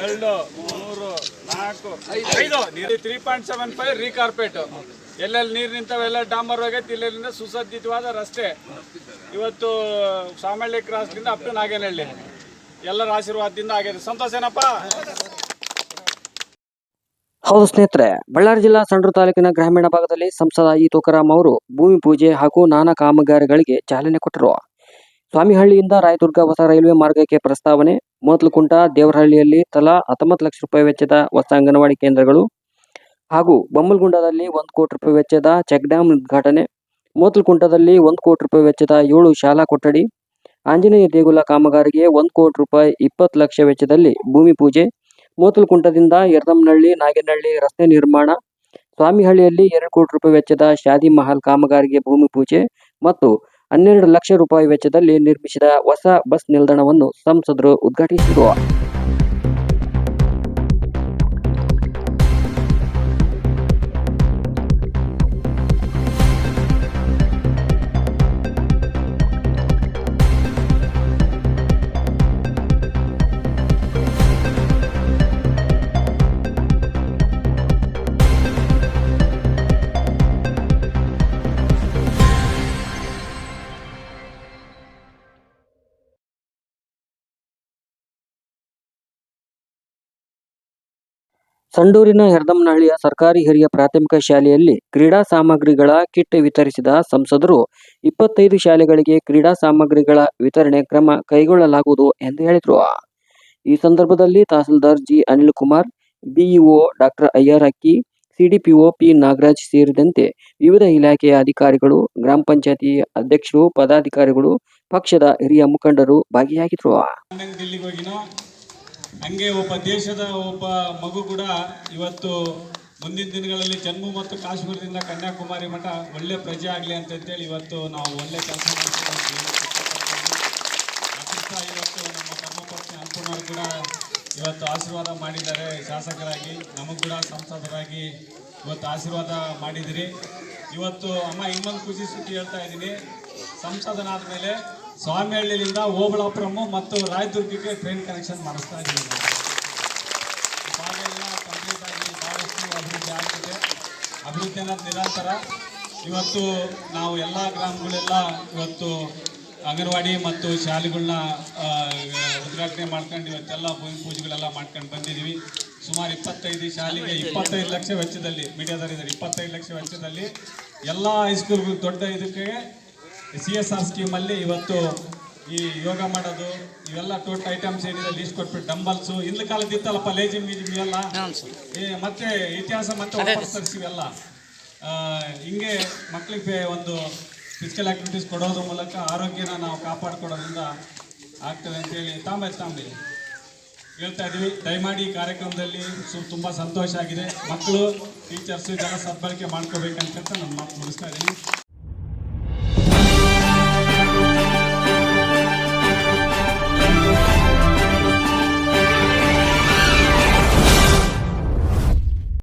ಎರಡು, ಮೂರು, ನಾಲ್ಕು, ಐದು. Three point seven five recarpet ಎಲ್ಲೆಲ್ಲಿ ನೀರು ನಿಂತವೆಲ್ಲ ಡಾಂಬರ್ ಹೋಗೈತೆ ಇಲ್ಲೆಲ್ಲಿಂದ ಸುಸಜ್ಜಿತವಾದ ರಸ್ತೆ. ಇವತ್ತು, ಸಾಮಳ್ಳಿ ಕ್ರಾಸ್ನಿಂದ ಅಪ್ ಟು ನಾಗೇನಹಳ್ಳಿ. ಎಲ್ಲರ ಆಶೀರ್ವಾದದಿಂದ ಆಗಿದೆ. ಸಂತೋಷ ಏನಪ್ಪ? ಹೌದು ಸ್ನೇಹಿತರೆ, ಬಳ್ಳಾರಿ ಜಿಲ್ಲಾ ಸಂಡ್ರು ತಾಲೂಕಿನ ಗ್ರಾಮೀಣ ಭಾಗದಲ್ಲಿ ಸಂಸದ ಈ ತುಕಾರಾಮ್ ಅವರು ಭೂಮಿ ಪೂಜೆ ಹಾಗೂ ನಾನಾ ಕಾಮಗಾರಿಗಳಿಗೆ ಚಾಲನೆ ಕೊಟ್ಟರು. ಸ್ವಾಮಿಹಳ್ಳಿಯಿಂದ ರಾಯದುರ್ಗ ಹೊಸ ರೈಲ್ವೆ ಮಾರ್ಗಕ್ಕೆ ಪ್ರಸ್ತಾವನೆ. ಮೂವತ್ಲಕುಂಟ ದೇವರಹಳ್ಳಿಯಲ್ಲಿ ತಲಾ ಹತ್ತೊಂಬತ್ತು ಲಕ್ಷ ರೂಪಾಯಿ ವೆಚ್ಚದ ಹೊಸ ಅಂಗನವಾಡಿ ಕೇಂದ್ರಗಳು. ಹಾಗೂ ಬೊಮ್ಮಲಗುಂಡದಲ್ಲಿ ಒಂದು ಕೋಟಿ ರೂಪಾಯಿ ವೆಚ್ಚದ ಚೆಕ್ ಡ್ಯಾಮ್ ಉದ್ಘಾಟನೆ. ಮೂವತ್ಲಕುಂಟದಲ್ಲಿ ಒಂದು ಕೋಟಿ ರೂಪಾಯಿ ವೆಚ್ಚದ ಏಳು ಶಾಲಾ ಕೊಠಡಿ. ಆಂಜನೇಯ ದೇಗುಲ ಕಾಮಗಾರಿಗೆ ಒಂದು ಕೋಟಿ ರೂಪಾಯಿ ಇಪ್ಪತ್ತು ಲಕ್ಷ ವೆಚ್ಚದಲ್ಲಿ ಭೂಮಿ ಪೂಜೆ. ಮೂವತ್ಲಕುಂಟದಿಂದ ಎರದಮ್ನಹಳ್ಳಿ ನಾಗೇನಹಳ್ಳಿ ರಸ್ತೆ ನಿರ್ಮಾಣ. ಸ್ವಾಮಿಹಳ್ಳಿಯಲ್ಲಿ ಎರಡು ಕೋಟಿ ರೂಪಾಯಿ ವೆಚ್ಚದ ಶಾದಿ ಮಹಲ್ ಕಾಮಗಾರಿಗೆ ಭೂಮಿ ಪೂಜೆ. ಮತ್ತು ಹನ್ನೆರಡು ಲಕ್ಷ ರೂಪಾಯಿ ವೆಚ್ಚದಲ್ಲಿ ನಿರ್ಮಿಸಿದ ಹೊಸ ಬಸ್ ನಿಲ್ದಾಣವನ್ನು ಸಂಸದರು ಉದ್ಘಾಟಿಸಿದರು. ಸಂಡೂರಿನ ಹೆರ್ದಮ್ಮನಹಳ್ಳಿಯ ಸರ್ಕಾರಿ ಹಿರಿಯ ಪ್ರಾಥಮಿಕ ಶಾಲೆಯಲ್ಲಿ ಕ್ರೀಡಾ ಸಾಮಗ್ರಿಗಳ ಕಿಟ್ ವಿತರಿಸಿದ ಸಂಸದರು, ಇಪ್ಪತ್ತೈದು ಶಾಲೆಗಳಿಗೆ ಕ್ರೀಡಾ ಸಾಮಗ್ರಿಗಳ ವಿತರಣೆ ಕ್ರಮ ಕೈಗೊಳ್ಳಲಾಗುವುದು ಎಂದು ಹೇಳಿದರು. ಈ ಸಂದರ್ಭದಲ್ಲಿ tahsildar G. Anil Kumar BEO doctor Iyer Akki, CDPO P. Nagaraj ಸೇರಿದಂತೆ ವಿವಿಧ ಇಲಾಖೆಯ ಅಧಿಕಾರಿಗಳು, ಗ್ರಾಮ ಪಂಚಾಯತಿ ಅಧ್ಯಕ್ಷರು, ಪದಾಧಿಕಾರಿಗಳು, ಪಕ್ಷದ ಹಿರಿಯ ಮುಖಂಡರು ಹೋಗಿನೋ ಹಂಗೆ ಒಬ್ಬ ದೇಶದ ಒಬ್ಬ ಮಗು ಕೂಡ ಇವತ್ತು ಮುಂದಿನ ದಿನಗಳಲ್ಲಿ ಜಮ್ಮು ಮತ್ತು ಕಾಶ್ಮೀರದಿಂದ ಕನ್ಯಾಕುಮಾರಿ ಮಠ ಒಳ್ಳೆ ಪ್ರಜೆ ಆಗಲಿ ಅಂತಂತೇಳಿ ಇವತ್ತು ನಾವು ಒಳ್ಳೆ ಕೆಲಸ ಇವತ್ತು ನಮ್ಮ ಅನ್ನಪೂರ್ಣವ್ರು ಕೂಡ ಇವತ್ತು ಆಶೀರ್ವಾದ ಮಾಡಿದ್ದಾರೆ. ಶಾಸಕರಾಗಿ, ನಮಗೂ ಕೂಡ ಸಂಸದರಾಗಿ ಇವತ್ತು ಆಶೀರ್ವಾದ ಮಾಡಿದಿರಿ. ಇವತ್ತು ಅಮ್ಮ ಇನ್ನೊಂದು ಖುಷಿ ಸುದ್ದಿ ಹೇಳ್ತಾ ಇದ್ದೀನಿ. ಸಂಸದನಾದ ಮೇಲೆ ಸ್ವಾಮಿಹಳ್ಳಿಯಿಂದ ಓಬಳಾಪುರಮ್ಮು ಮತ್ತು ರಾಯದುರ್ಗಕ್ಕೆ ಟ್ರೈನ್ ಕನೆಕ್ಷನ್ ಮಾಡಿಸ್ತಾ ಇದ್ದೀವಿ ನಾವು. ಈ ಭಾಗ ಎಲ್ಲ ಕಂಪ್ಲೀಟ್ ಆಗಿ ಭಾಳಷ್ಟು ಅಭಿವೃದ್ಧಿ ಆಗ್ತಿದೆ. ಅಭಿವೃದ್ಧಿ ನಿರಂತರ. ಇವತ್ತು ನಾವು ಎಲ್ಲ ಗ್ರಾಮಗಳೆಲ್ಲ ಇವತ್ತು ಅಂಗನವಾಡಿ ಮತ್ತು ಶಾಲೆಗಳನ್ನ ಉದ್ಘಾಟನೆ ಮಾಡ್ಕೊಂಡು ಇವತ್ತೆಲ್ಲ ಭೂಮಿ ಪೂಜೆಗಳೆಲ್ಲ ಮಾಡ್ಕೊಂಡು ಬಂದಿದ್ದೀವಿ. ಸುಮಾರು ಇಪ್ಪತ್ತೈದು ಶಾಲೆಗೆ ಇಪ್ಪತ್ತೈದು ಲಕ್ಷ ವೆಚ್ಚದಲ್ಲಿ, ಮೀಡಿಯಾದವರಿದ್ದಾರೆ, ಇಪ್ಪತ್ತೈದು ಲಕ್ಷ ವೆಚ್ಚದಲ್ಲಿ ಎಲ್ಲ ಹೈಸ್ಕೂಲ್ಗಳು ದೊಡ್ಡ ಇದಕ್ಕೆ ಸಿ ಎಸ್ ಆರ್ ಸ್ಕೀಮಲ್ಲಿ ಇವತ್ತು ಈ ಯೋಗ ಮಾಡೋದು ಇವೆಲ್ಲ ಟೋಟಲ್ ಐಟಮ್ಸ್ ಏನಿದೆ ಲೀಸ್ಟ್ ಕೊಟ್ಬಿಟ್ಟು ಡಂಬಲ್ಸು ಹಿಂದ ಕಾಲದ ಇತ್ತಲ್ಲಪ್ಪ ಲೇಜಿಮ್ ಗೀಜಿಮ್ ಇವೆಲ್ಲ? ಮತ್ತೆ ಇತಿಹಾಸ ಮತ್ತೆ ವಾಪಸ್ ತರಿಸಿವೆಲ್ಲ ಹಿಂಗೆ ಮಕ್ಕಳಿಗೆ ಒಂದು ಫಿಸಿಕಲ್ ಆಕ್ಟಿವಿಟೀಸ್ ಕೊಡೋದ್ರ ಮೂಲಕ ಆರೋಗ್ಯನ ನಾವು ಕಾಪಾಡ್ಕೊಡೋದ್ರಿಂದ ಆಗ್ತದೆ ಅಂತೇಳಿ ತಾಂಬೆ ತಾಂಬೆ. ಹೇಳ್ತಾ ಇದೀವಿ. ದಯಮಾಡಿ ಈ ಕಾರ್ಯಕ್ರಮದಲ್ಲಿ ಸು ತುಂಬ ಸಂತೋಷ ಆಗಿದೆ. ಮಕ್ಕಳು ಟೀಚರ್ಸು ಜನ ಸದ್ಬಳಕೆ ಮಾಡ್ಕೋಬೇಕಂತ ನಾನು ಮಾತು ಮುಗಿಸ್ತಾ ಇದ್ದೀನಿ.